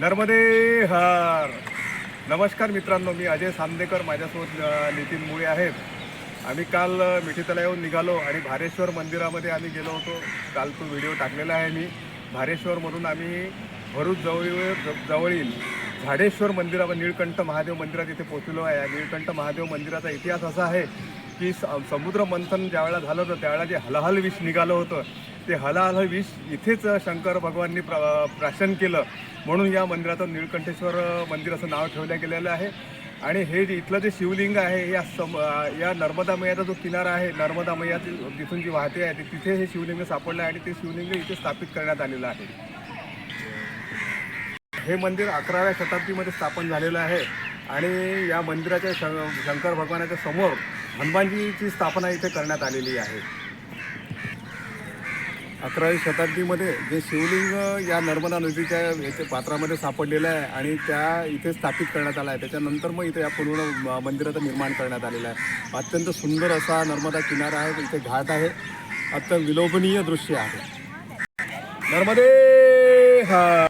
नर्मदे हर. नमस्कार मित्रांनो मी अजय सामदेकर माझ्यासोबत नितीन मुळे आहेत. आम्ही काल मिठीतला मिठी निघालो आणि भारेश्वर मंदिरामध्ये आम्ही गेलो होतो. काल तो व्हिडिओ टाकलेला आहे मी. भारेश्वरमधून आम्ही भरूच जवळ जवळील झाडेश्वर मंदिरावर निळकंठ महादेव मंदिरात इथे पोचलो आहे. या निळकंठ महादेव मंदिराचा इतिहास असा आहे की स समुद्र मंथन ज्यावेळेला झालं होतं त्यावेळेला जे हलहल विष निघालं होतं ते हलाहल विष इथेच शंकर भगवाननी प्रा प्राशन केलं. म्हणून या मंदिराचं निळकंठेश्वर मंदिर असं नाव ठेवलं गेलेलं आहे. आणि हे जे इथलं जे शिवलिंग आहे या सम या नर्मदा मैयाचा जो किनारा आहे नर्मदा मैया तिथून जी वाहते आहे ती- तिथे हे शिवलिंग सापडलं आहे आणि ते शिवलिंग इथे स्थापित करण्यात आलेलं आहे. हे मंदिर अकराव्या शताब्दीमध्ये स्थापन झालेलं आहे. आणि या मंदिराच्या श- शंकर भगवानाच्या समोर हनुमानजीची स्थापना इथे करण्यात आलेली आहे. अकरावी शताब्दीमध्ये जे शिवलिंग या नर्मदा नदीच्या याच्या पात्रामध्ये सापडलेलं आहे आणि त्या इथे स्थापित करण्यात आला आहे. त्याच्यानंतर मग इथे या पूर्ण मंदिराचं निर्माण करण्यात आलेलं आहे. अत्यंत सुंदर असा नर्मदा किनारा आहे. इथे घाट आहे. अत्यंत विलोभनीय दृश्य आहे. नर्मदे हा!